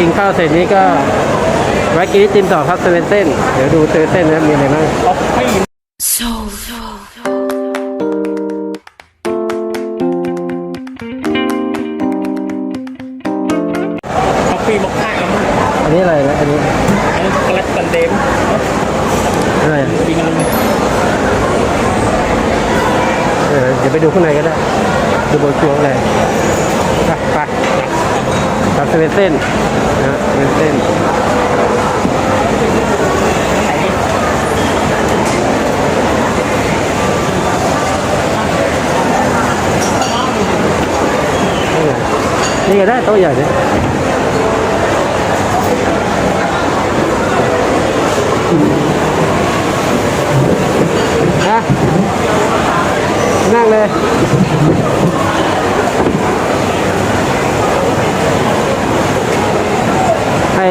กินข้าวเสร็จนี้ก็แวะกินไอติมต่อครับเซเว่นเส้นเดี๋ยวดูเซเว่นเส้นนะครับมีอะไรบ้างออฟฟี่ Soul. ออฟฟี่มอคค่าแล้วมั้งอันนี้อะไรนะอันนี้อันนี้ช็อกโกแลตซันเดย์มั้งอะไรอะจริงอะไรเออเดี๋ยวไปดูข้างในก็ได้ดูบนชัวร์อะไรไปไปครับ เซเว่นเส้นนะเซเว่นเส้นนี่ก็ได้โต๊ะใหญ่เลยนะนั่งเลย ให้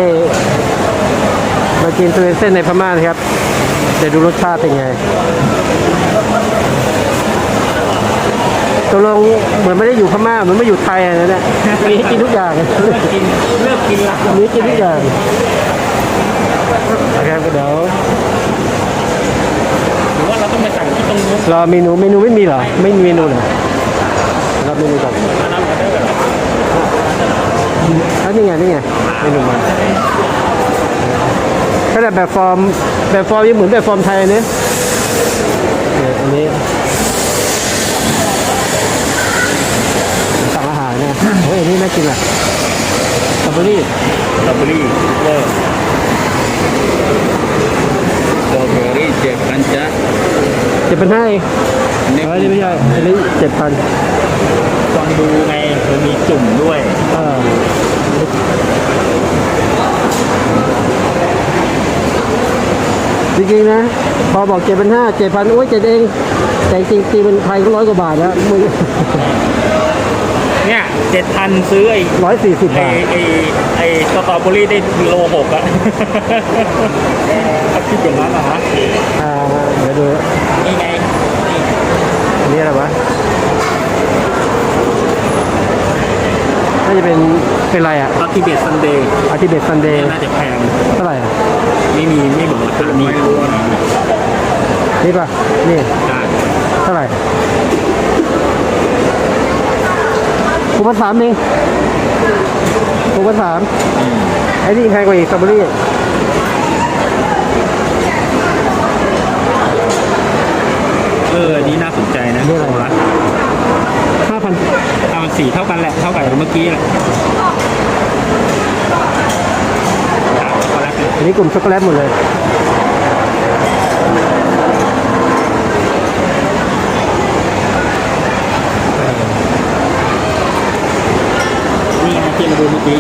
มากินตัวเส้นในพม่านะครับ เดี๋ยวดูรสชาติเป็นไงตกลงเหมือนไม่ได้อยู่พม่าเหมือนไม่อยู่ไทยอะนะเนี่ยมีให้กินทุกอย่างเลิกกินเลิกกินละมีให้กินทุกอย่างนะครับเดี๋ยวหรือว่าเราต้องไปสั่งที่ตรงนู้นรอเมนูเมนูไม่มีเหรอไม่มีเมนูเหรอรอเมนูก่อนอันนั้นก็ได้แบบแล้วนี่ไงนี่ไงเมนูมา ขนาดแบบฟอร์มแบบฟอร์มยังเหมือนแบบฟอร์มไทยเนี่ยเนี่ยอันนี้สั่งอาหารเนี่ยโอ้ยอันนี้น่ากินอะสตรอเบอรี่สตรอเบอรี่เวอร์สตรอเบอรี่เจ็ดพันจ้ะเจ็ดพันห้าเองนี่เออนี่ไม่ใช่อันนี้เจ็ดพันตอนดูไงคือมีจุ่มด้วย เออ จริงๆนะ พอบอกเจ็ดพันห้าเจ็ดพันโอ้ยเจ็ดเอง แต่จริงๆตีเป็นไทยก็ร้อยกว่าบาทแล้วมึงเนี่ยเจ็ดพันซื้อไอ้ร้อยสี่สิบไอ้บาทไอ้ไอ้สตรอเบอรี่ได้โลหกอะถ้าคิดอย่างนั้นนะฮะอ่าเดี๋ยวดูนี่ไงนี่อันนี้อะไรวะน่าจะเป็นเป็นอะไรอะอัลติเบตซันเดย์อาร์ติเบตซันเดย์น่าจะแพงเท่าไหร่อะ ไม่มีไม่บอกราคามีรู้ว่านี่ป่ะ นี่ ได้เท่าไหร่คูณสามเองคูณสามไอ้นี่แพงกว่าอีกสตรอเบอรี่เอออันนี้น่าสนใจนะนี่อะไรโละห้าพันถ้ามันสีเท่ากันแหละ เท่ากับเมื่อกี้แหละช็อกโกแลตเนี่ยอันนี้กลุ่มช็อกโกแลตหมดเลยนี่ไงที่เราดูเมื่อกี้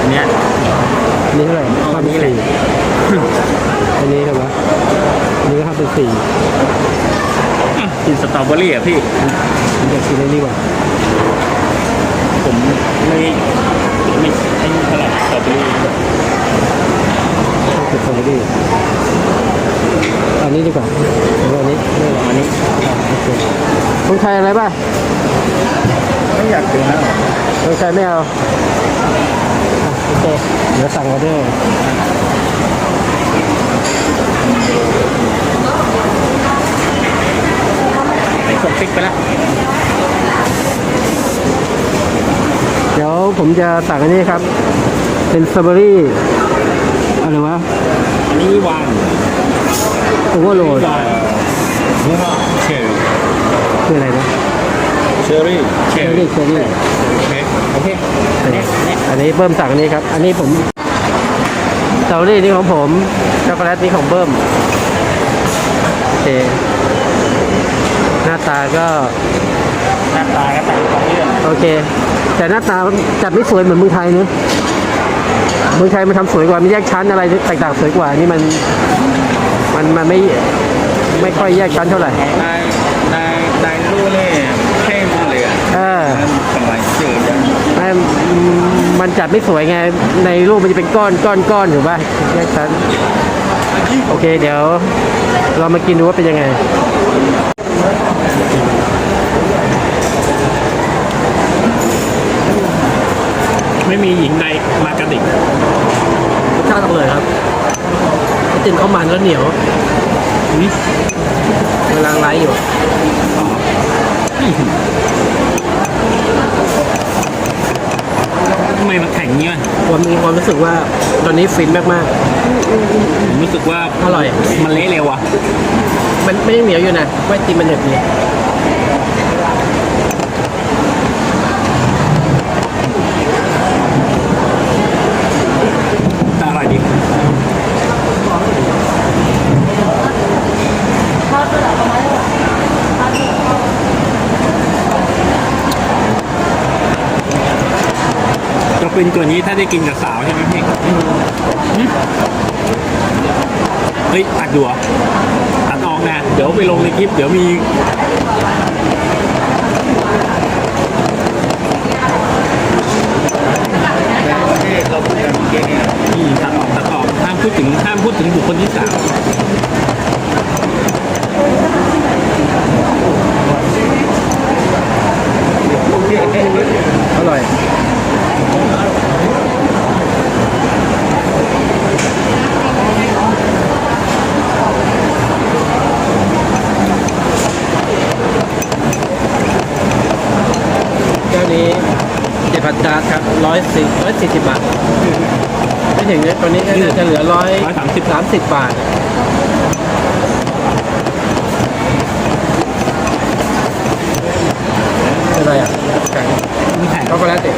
อันเนี้ยอันนี้เท่าไหร่เอาห้าอันพันนี้แหละสี่อันนี้เท่าไหร่อันนี้ก็ห้าพันสี่อะกินสตรอเบอรี่อะพี่ผมอยากกินอันนี้ว่ะผมไม่ไม่ไอ้นี่เท่าไหร่สตรอเบอรี่ ชอบกินสตรอเบอรี่อันนี้ดีกว่าเอาอันนี้ไม่เอาอันนี้อะโอเคคนไทยอะไรป่ะไม่อยากกินแล้วคนไทยไม่เอาอะโอเคเดี๋ยวสั่งออเดอร์ไอ้ส่งฟิกไปแล้ว เดี๋ยวผมจะสั่งอันนี้ครับ เป็นสตรอเบอรี่ อะไรวะ อันนี้วางโอเวอร์โหลดวางนี่ว่าเชอร์รี่คืออะไรนะเชอร์รี่เชเชออร์รี่รี่เชอรี่โอเคอันนี้อันนี้อันนี้เบิ้มสั่งอันนี้ครับ อันนี้ผมสตรอเบอรี่นี่ของผมช็อกโกแลตนี่ของเบิ้มโอเคหน้าตาก็หน้าตาก็ต่างกันเรื่องโอเค แต่หน้าตาจัดไม่สวยเหมือนเมืองไทยเนอะเมืองไทยมันทำสวยกว่ามันแยกชั้นอะไรต่างๆสวยกว่านี่มันมันมันไม่ไม่ค่อยแยกชั้นเท่าไหร่นายนายนายรู้เลยเท่มากเลยอะเออสมัยเจอยังไม่มันจัดไม่สวยไงในรูปมันจะเป็นก้อนก้อนก้อนอยู่ป่ะแยกชั้นโอเค เดี๋ยวเรามากินดูว่าเป็นยังไงไม่มีหญิงใดมากระดิกรส ชาติอร่อยครับไอติมข้าวมันแล้วเหนียวอุ๊ยกำลังไลฟ์อยู่ทำไมมันแข็งเงี้ยผมมีความรู้สึกว่าตอนนี้ฟินมากผมรู้สึกว่าอร่อย มันเละเร็วอะๆมันไม่ได้เหนียวอยู่นะว่าไอติมมันเหน็บดี แต่อร่อยดี จะเป็นตัวนี้ถ้าได้กินกับสาวใช่ไหมพี่เฮ้ยตัดดูเหรอตัดออกนะ เดี๋ยวไปลงในคลิป เดี๋ยวมีอืมตัดออกตัดออกห้ามพูดถึงห้ามพูดถึงบุคคลที่สามอร่อย เจ้านี้ เจ็ดพันจานครับร้อยสี่ร้อยสี่สิบบาทไม่ถึงเนี่ยตอนนี้ก็น่าจะเหลือร้อยร้อยสามสิบสามสิบบาท เป็นไรอะแข็งมีแข่งช็อกโกแลตเด็ก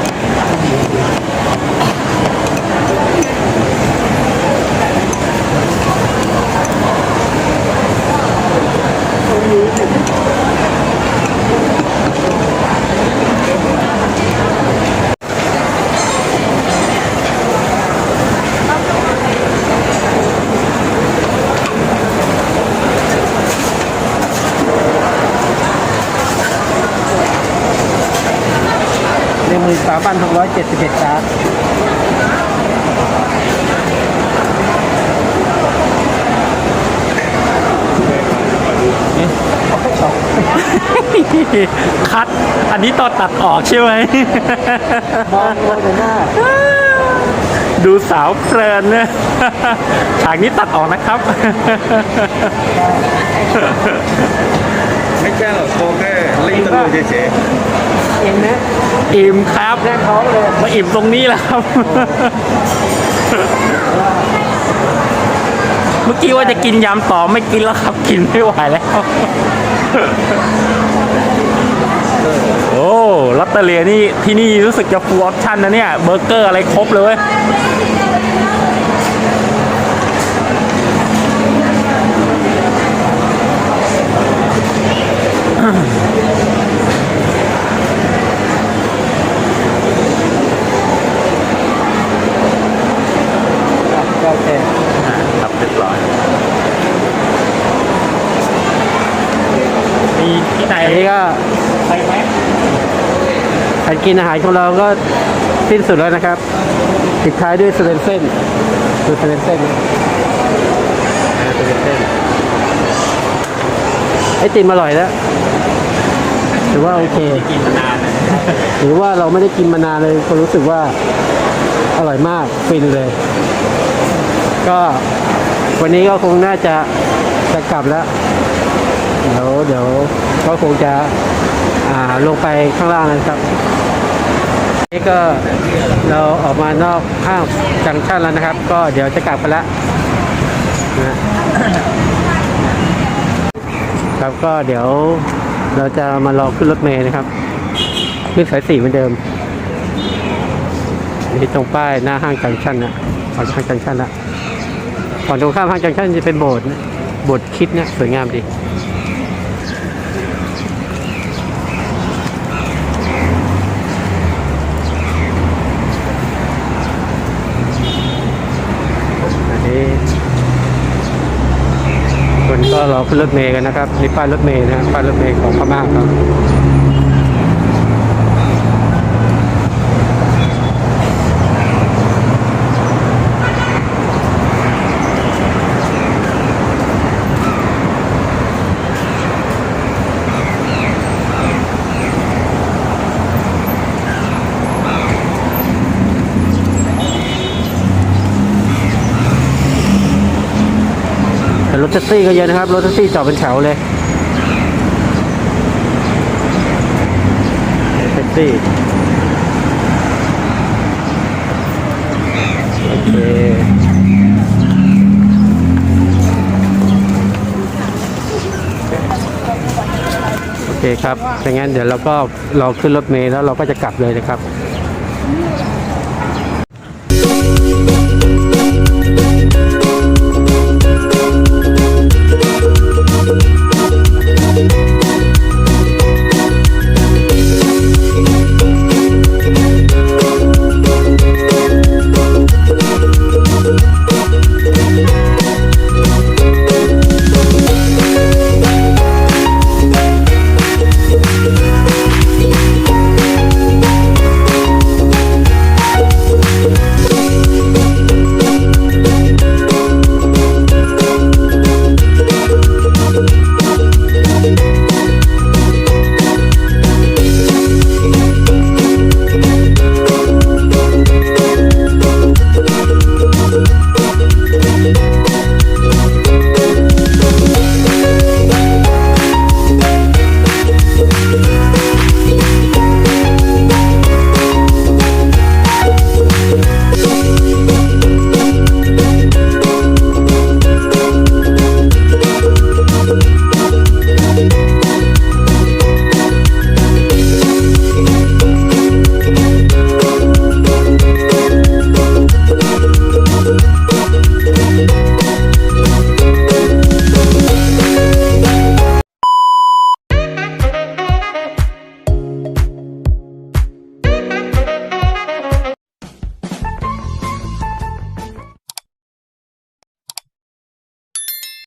หนึ่งหมื่นสามพันหกร้อยเจ็ดสิบเอ็ดจานคัด อันนี้ตอนตัดออกใช่ไหมมองลงไปหน้า ดูสาวเพลินเนี่ยฉากนี้ตัดออกนะครับ ไม่ใช่หรอกโกแค่ลิงก์ตะลุยเฉยเองนะอิ่มครับแน่ท้องเลยมาอิ่มตรงนี้แหละครับ เมื่อกี้ว่าจะกินยำต่อไม่กินแล้วครับ กินไม่ไหวแล้ว โอ้ลัตเตอเลียนี่ที่นี่รู้สึกจะฟูลออปชั่นนะเนี่ย เบอร์เกอร์อะไรครบเลยเว้ย โอเค ครับเรียบร้อยมีที่ไห นอันนี้ก็ไปไหมการกินอาหารของเราก็สิ้นสุดแล้วนะครับปิดท้ายด้วยสเลนเส้นดูสเลนเส้นนะอ่าสเลนเส้นไอติมอร่อยแล้วถือว่าโอเคกินมานานนะหรือว่าเราไม่ได้กินมานานเลยก็รู้สึกว่าอร่อยมากฟินเลย ก็วันนี้ก็คงน่าจะจะกลับแล้ว เดี๋ยวเดี๋ยวก็คงจะอ่าลงไปข้างล่างนะครับนี่ก็เราออกมานอกห้างจังชันแล้วนะครับ ก็เดี๋ยวจะกลับกันแล้วนะครับก็เดี๋ยวเราจะมารอขึ้นรถเมล์นะครับขึ้นสายสี่เหมือนเดิมนี่ตรงป้ายหน้าห้างจังชันนะฝั่งห้างจังชันละฝั่งตรงข้ามห้างจังชันจะเป็นโบสถ์นะโบสถ์คิดนะสวยงามดี อันนี้คน ก็รอขึ้นรถเมย์กันนะครับนี่ป้ายรถเมย์นะป้ายรถเมย์ของพม่าครับ รถแท็กซี่ก็เยอะนะครับ รถแท็กซี่จอดเป็นแถวเลยแท็กซี่โอเคโอเคครับดังนั้นเดี๋ยวเราก็เราขึ้นรถเมล์แล้วเราก็จะกลับเลยนะครับ